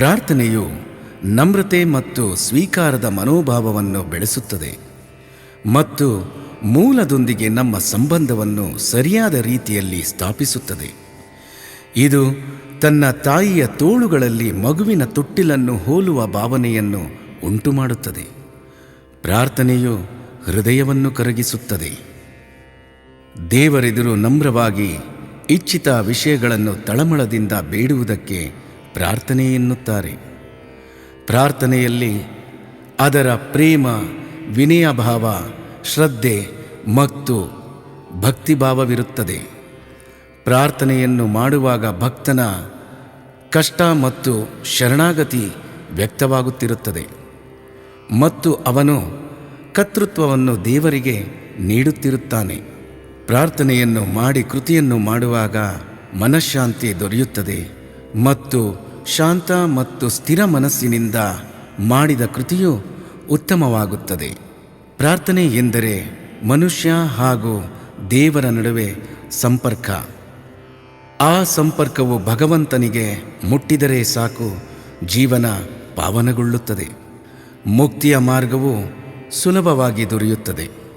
ಪ್ರಾರ್ಥನೆಯು ನಮ್ರತೆ ಮತ್ತು ಸ್ವೀಕಾರದ ಮನೋಭಾವವನ್ನು ಬೆಳೆಸುತ್ತದೆ ಮತ್ತು ಮೂಲದೊಂದಿಗೆ ನಮ್ಮ ಸಂಬಂಧವನ್ನು ಸರಿಯಾದ ರೀತಿಯಲ್ಲಿ ಸ್ಥಾಪಿಸುತ್ತದೆ. ಇದು ತನ್ನ ತಾಯಿಯ ತೋಳುಗಳಲ್ಲಿ ಮಗುವಿನ ತೊಟ್ಟಿಲನ್ನು ಹೋಲುವ ಭಾವನೆಯನ್ನು ಉಂಟುಮಾಡುತ್ತದೆ. ಪ್ರಾರ್ಥನೆಯು ಹೃದಯವನ್ನು ಕರಗಿಸುತ್ತದೆ. ದೇವರೆದುರು ನಮ್ರವಾಗಿ ಇಚ್ಛಿತ ವಿಷಯಗಳನ್ನು ತಳಮಳದಿಂದ ಬೇಡುವುದಕ್ಕೆ ಪ್ರಾರ್ಥನೆ ಎನ್ನುತ್ತಾರೆ. ಪ್ರಾರ್ಥನೆಯಲ್ಲಿ ಅದರ ಪ್ರೇಮ ವಿನಯ ಭಾವ ಶ್ರದ್ಧೆ ಮತ್ತು ಭಕ್ತಿಭಾವವಿರುತ್ತದೆ. ಪ್ರಾರ್ಥನೆಯನ್ನು ಮಾಡುವಾಗ ಭಕ್ತನ ಕಷ್ಟ ಮತ್ತು ಶರಣಾಗತಿ ವ್ಯಕ್ತವಾಗುತ್ತಿರುತ್ತದೆ. ಮತ್ತು ಅವನು ಕರ್ತೃತ್ವವನ್ನು ದೇವರಿಗೆ ನೀಡುತ್ತಿರುತ್ತಾನೆ. ಪ್ರಾರ್ಥನೆಯನ್ನು ಮಾಡಿ ಕೃತಿಯನ್ನು ಮಾಡುವಾಗ ಮನಃಶಾಂತಿ ದೊರೆಯುತ್ತದೆ. ಮತ್ತು ಶಾಂತ ಮತ್ತು ಸ್ಥಿರ ಮನಸ್ಸಿನಿಂದ ಮಾಡಿದ ಕೃತಿಯು ಉತ್ತಮವಾಗುತ್ತದೆ. ಪ್ರಾರ್ಥನೆ ಎಂದರೆ ಮನುಷ್ಯ ಹಾಗೂ ದೇವರ ನಡುವೆ ಸಂಪರ್ಕ. ಆ ಸಂಪರ್ಕವು ಭಗವಂತನಿಗೆ ಮುಟ್ಟಿದರೆ ಸಾಕು, ಜೀವನ ಪಾವನಗೊಳ್ಳುತ್ತದೆ. ಮುಕ್ತಿಯ ಮಾರ್ಗವು ಸುಲಭವಾಗಿ ದೊರೆಯುತ್ತದೆ.